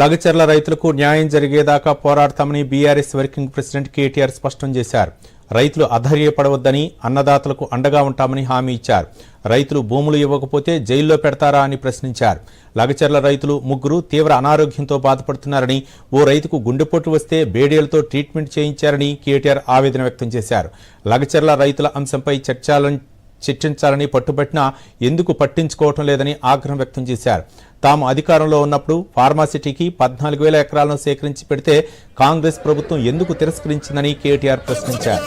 లగచర్ల రైతులకు న్యాయం జరిగేదాకా పోరాడతామని బీఆర్ఎస్ వర్కింగ్ ప్రెసిడెంట్ కేటీఆర్ స్పష్టం చేశారు. రైతులు అధైర్యపడవద్దని అన్నదాతలకు అండగా ఉంటామని హామీ ఇచ్చారు. రైతులు భూములు ఇవ్వకపోతే జైల్లో పెడతారా అని ప్రశ్నించారు. లగచర్ల రైతులు ముగ్గురు తీవ్ర అనారోగ్యంతో బాధపడుతున్నారని ఓ రైతుకు గుండెపోటు వస్తే బేడీలతో ట్రీట్మెంట్ చేయించారని కేటీఆర్ ఆవేదన వ్యక్తం చేశారు. లగచర్ల రైతుల అంశంపై చర్చాలను శిక్షించాలని పట్టుబట్టినా ఎందుకు పట్టించుకోవటం లేదని ఆగ్రహం వ్యక్తం చేశారు. తాము అధికారంలో ఉన్నప్పుడు ఫార్మాసిటీకి పద్నాలుగు వేల ఎకరాలను సేకరించి పెడితే కాంగ్రెస్ ప్రభుత్వం ఎందుకు తిరస్కరించిందని కేటీఆర్ ప్రశ్నించారు.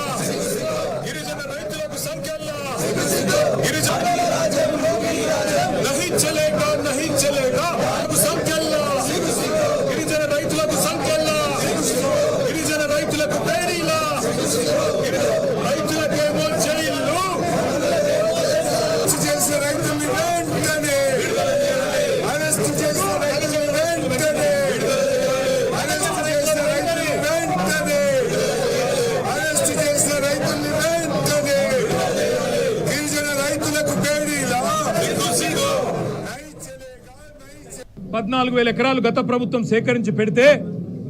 పద్నాలుగు వేల ఎకరాలు గత ప్రభుత్వం సేకరించి పెడితే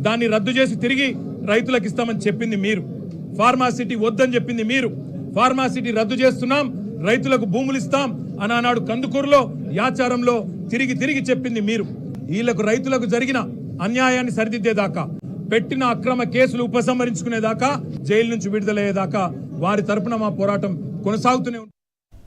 దాన్ని రద్దు చేసి తిరిగి రైతులకు ఇస్తామని చెప్పింది మీరు. ఫార్మాసిటీ వద్దని చెప్పింది మీరు. ఫార్మాసిటీ రద్దు చేస్తున్నాం రైతులకు భూములు ఇస్తాం అని ఆనాడు కందుకూరులో యాచారంలో తిరిగి తిరిగి చెప్పింది మీరు. వీళ్ళకు రైతులకు జరిగిన అన్యాయాన్ని సరిదిద్దేదాకా పెట్టిన అక్రమ కేసులు ఉపసంహరించుకునేదాకా జైలు నుంచి విడుదలయ్యేదాకా వారి తరపున మా పోరాటం కొనసాగుతూనే